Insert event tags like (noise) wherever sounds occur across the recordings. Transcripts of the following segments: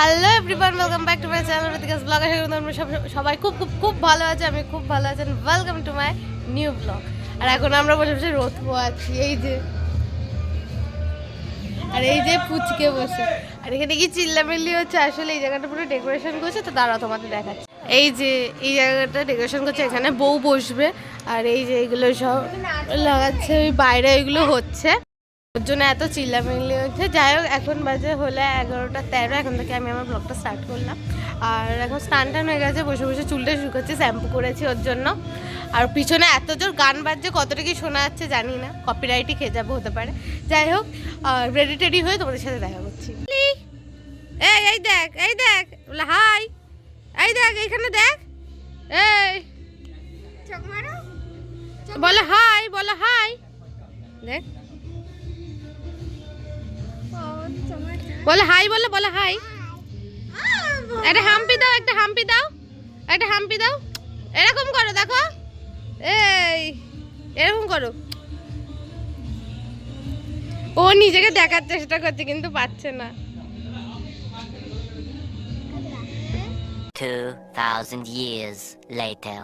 Hello everyone welcome back to my channel Ritika's vlog আশা করি তোমরা সব- সবাই খুব খুব খুব ভালো আছে, আমি খুব ভালো আছেন welcome to my new vlog আর এখন আমরা বসে বসে রোদ পোয়াচ্ছি এই যে আর এই যে পুচকে বসে। আর এখানে কি চিল্লামিল্লি হচ্ছে? আসলে এই জায়গাটা পুরো ডেকোরেশন করছে, তো দাঁড়াও, তোমাদের দেখাচ্ছি। এই যে, এই জায়গাটা ডেকোরেশন করছে, এখানে বউ বসবে। আর এই যে এগুলো সব লাগাচ্ছে, ওই বাইরে এগুলো হচ্ছে। ওর জন্য এত চিল্লামিল্লি হচ্ছে। যাই হোক এখন বাজে হলে এগারোটা তেরো এখন থেকে আমি আমার ব্লগটা স্টার্ট করলাম। আর এখন স্নান টান হয়ে গেছে বসে বসে চুলটা শুকাচ্ছি শ্যাম্পু করেছি ওর জন্য। আর পিছনে এত জোর গান বাজছে কতটা কি শোনা যাচ্ছে জানি না। কপিরাইটই খেয়ে যাব হতে পারে। যাই হোক রেডি টেডি হয়ে তোমাদের সাথে দেখা করছি। এই এই দেখ এই দেখ বলে হাই এই দেখ এইখানে দেখ। এই। বলে হাই বলে হাই দেখ। বলে হাই বলে বলে হাই। একটা হাম্পি দাও একটা হাম্পি দাও একটা হাম্পি দাও। এরকম করো দেখো। এই এরকম করো। ও নিজেকে দেখার চেষ্টা করছে কিন্তু পাচ্ছে না। 2,000 years later.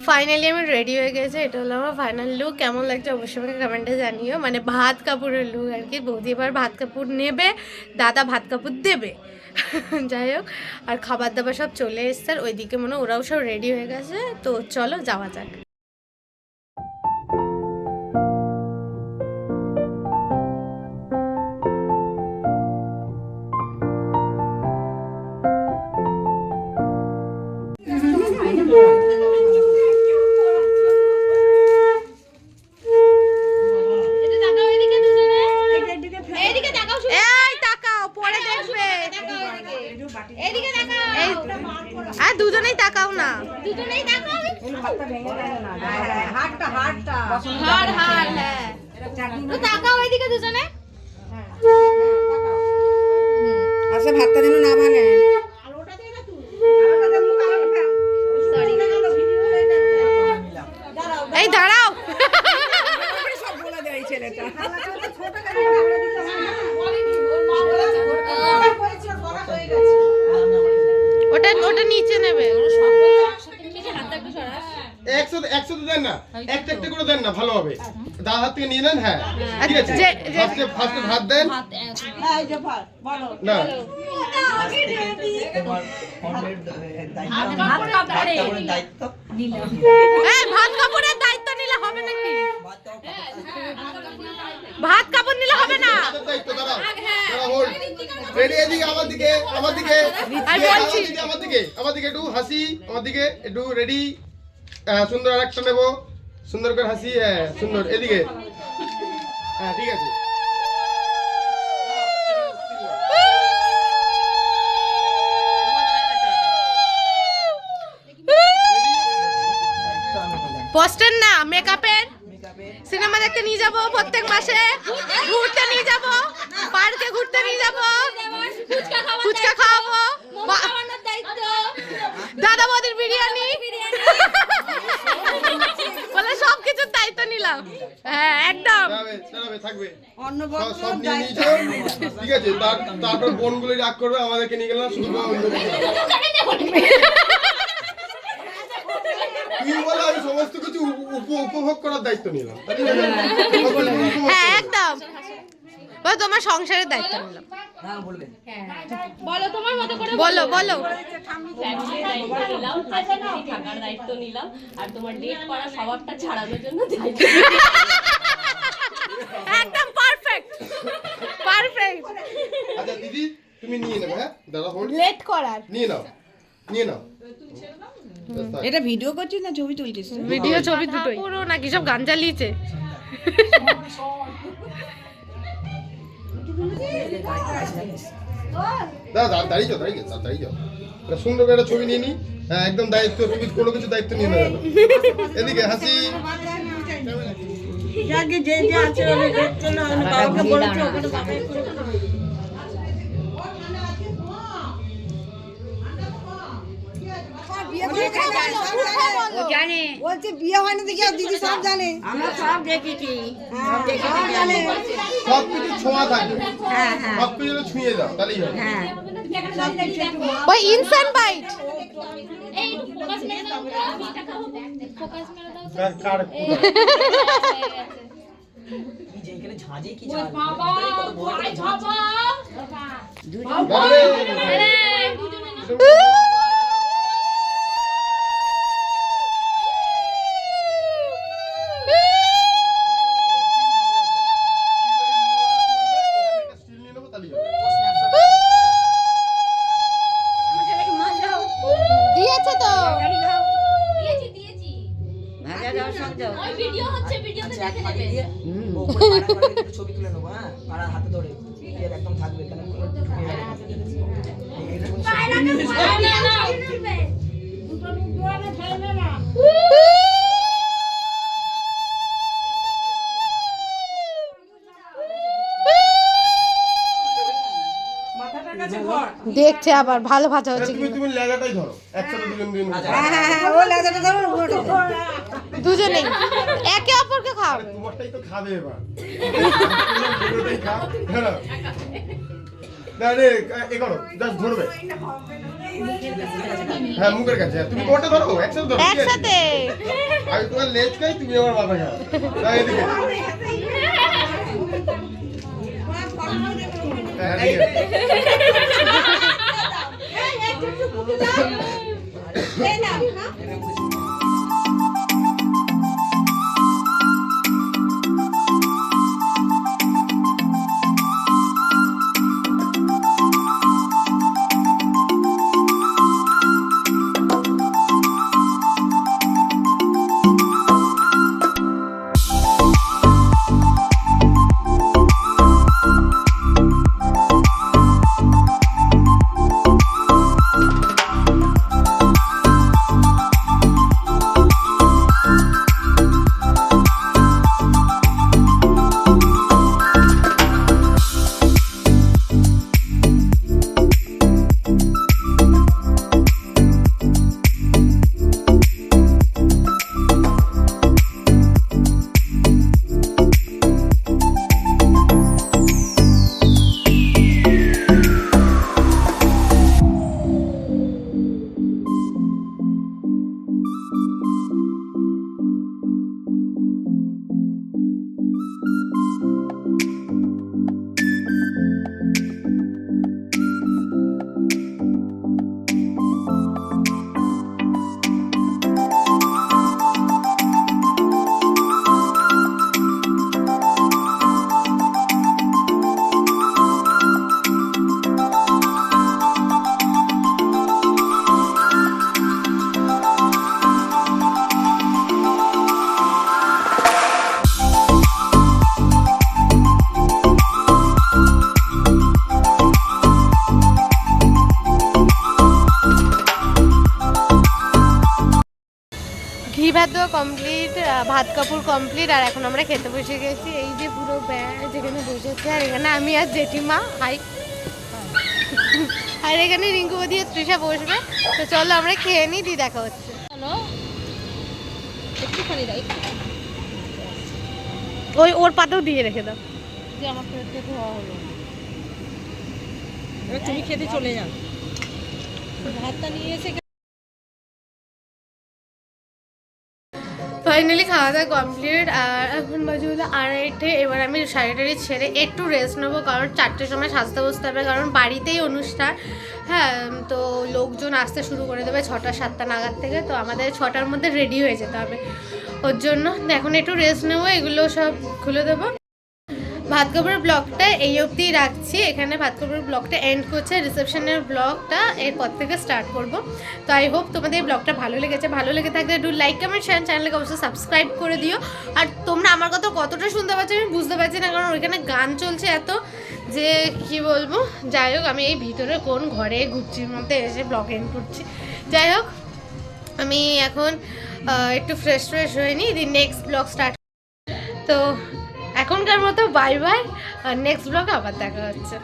ফাইনালি আমি রেডি হয়ে গেছে, এটা হলো আমার ফাইনাল লুক কেমন লাগছে অবশ্যই আমাকে কমেন্টে জানিও। মানে ভাত কাপড়ের লুক আর কি। বৌদি এবার ভাত কাপড় নেবে, দাদা ভাত কাপড় দেবে। (laughs) যাই হোক, আর খাবার দাবার সব চলে এসছে, আর ওইদিকে মনে ওরাও সব রেডি হয়ে গেছে। তো চলো, যাওয়া যাক। তো তাকাও এদিকে দুজনে। আচ্ছা ভাতটা যেন না ভাঙে। এই দাঁড়াও। সব বলে দেয় ছেলেটা ওটা ওটা নিচে নেবে একশো একশো তো দেন না? একটা একটা করে দেন না ভালো হবে। দাদা হাত থেকে নিয়ে নেন হ্যাঁ। ঠিক আছে? ফার্স্টে ফার্স্টে ভাত দেন। না। ভাত কাপড়ের দায়িত্ব নিলে হবে নাকি? ভাত কাপড় নিলে হবে না? রেডি এদিকে আমার দিকে আমার দিকে। আমি দিকে আমার দিকে আমার দিকে একটু হাসি আমার দিকে একটু রেডি সুন্দর আরেকটা নেব। সুন্দর করে হাসি হ্যাঁ সুন্দর। এদিকে। হ্যাঁ ঠিক আছে। পোস্টার না মেকআপের সিনেমা দেখতে নিয়ে যাব প্রত্যেক মাসে। ঘুরতে নিয়ে যাব। পার্কে ঘুরতে নিয়ে যাব। ফুচকা খাওয়াবো। বা- দাদা বৌদির বিরিয়ানি বলে সব কিছুর দায়িত্ব হ্যাঁ একদম। ঠিক আছে তার তারপর বোনগুলো রাগ করবে আমাদেরকে নিয়ে গেলাম শুধু সমস্ত কিছু উপ- উপ- উপভোগ করার দায়িত্ব নিলাম। হ্যাঁ একদম। ও তোমার সংসারের দায়িত্ব নিলাম। বলো বলো। থাকার দায়িত্ব নিলাম আর তোমার ডেট করা স্বভাবটা ছাড়ানোর জন্য একদম পারফেক্ট পারফেক্ট আচ্ছা দিদি তুমি নিয়ে নেবে হ্যাঁ? দাদা হোল্ড লেট করার। নিয়ে নাও নিয়ে নাও। এটা ভিডিও করছিস না ছবি তুলছিস? ভিডিও ছবি দুটোই। পুরো নাকি সব গান চালিয়েছে। দাদা দাঁড়া- দাঁড়িয়ে যাও দাঁড়িয়ে যাও দাঁড়িয়ে যাও। সুন্দর করে একটা ছবি নিয়ে নি। হ্যাঁ একদম দায়িত্ব তুমি কোনো কিছু দায়িত্ব নিয়ে নেবে এদিকে হাসি। যাকে যে যে আছে ওদের দেখতে না আমি কাউকে বলেছি ওখানে বাবাই করে। জানে। বলছে বিয়ে হয় না দেখি দিদি সব জানে। আমরা সব দেখেছি। হ্যাঁ, সব সব কিছু ছোঁয়া থাকবে হ্যাঁ হ্যাঁ। সব কিছু ছুঁয়ে দাও তাহলেই হবে। হ্যাঁ। ওই বাইট। এই সব ওই ভিডিও হচ্ছে ভিডিওতে দেখে নেবে। ছবি তুলে নেব হ্যাঁ? পাড়ার হাতে ধরে। এর একদম থাকবে কেন? দেখছে আবার ভালো ভাজা হচ্ছে তুমি তুমি লেগাটাই ধরো। একসাথে দুজন দুজন করে। হ্যাঁ হ্যাঁ হ্যাঁ ও লেজাটা ধরো ওটা দুজনেই। একে অপরকে আরে খাওয়াবে তোমারটাই তো খাবে এবার। দুটোটাই খাও ধরো না রে এ করো জাস্ট ধরবে। হ্যাঁ মুখের কাছে। হ্যাঁ, তুমি কোনটা ধরো একসাথে ধরো একসাথে। আমি তোমার লেজ খাই তুমি আমার মাথা খাও। না এদিকে। হ্যাঁ ঠিক আছে ঘি ভাত দেওয়া কমপ্লিট ভাত কাপড় কমপ্লিট আর এখন আমরা খেতে বসে গেছি। এই যে পুরো ব্যাগ যেখানে বসেছে আর এখানে আমি আর জেঠিমা হাই। (laughs) আর এখানে রিঙ্কুবদি আর তৃষা বসবে। তো চলো আমরা খেয়ে নিই দি দেখা হচ্ছে। ওই ওর পাতেও দিয়ে রেখে দাও। এবার তুমি খেতে চলে যাও। ভাতটা নিয়ে এসে ফাইনালি খাওয়া দাওয়া কমপ্লিট আর এখন বাজে হলো আড়াইটে। এবার আমি সাড়ে টাড়ি ছেড়ে একটু রেস্ট নেব, কারণ চারটের সময় সাজতে বসতে হবে, কারণ বাড়িতেই অনুষ্ঠান। হ্যাঁ তো লোকজন আসতে শুরু করে দেবে ছটা, সাতটা নাগাদ থেকে, তো আমাদের ছটার মধ্যে রেডি হয়ে যেতে হবে। ওর জন্য এখন একটু রেস্ট নেব, এগুলো সব খুলে দেবো। ভাত কাপড়ের ব্লগটা এই অবধিই রাখছি। এখানে ভাত কাপড়ের ব্লগটা এন্ড করছে রিসেপশনের ব্লগটা এরপর থেকে স্টার্ট করব। তো আই হোপ তোমাদের এই ব্লগটা ভালো লেগেছে। ভালো লেগে থাকলে ডু লাইক কমেন্ট শেয়ার চ্যানেলকে অবশ্যই সাবস্ক্রাইব করে দিও। আর তোমরা আমার কথা কতটা শুনতে পাচ্ছ আমি বুঝতে পারছি না, কারণ ওইখানে গান চলছে এত যে কি বলব? যাই হোক, আমি এই ভিতরে কোন ঘরে ঘুরছির মধ্যে এসে ব্লগ এন্ড করছি। যাই হোক, আমি এখন একটু ফ্রেশ ফ্রেশ হয়ে নিই দিন নেক্সট ব্লগ স্টার্ট তো এখনকার মতো বাই বাই আর নেক্সট ব্লগে আবার দেখা হচ্ছে।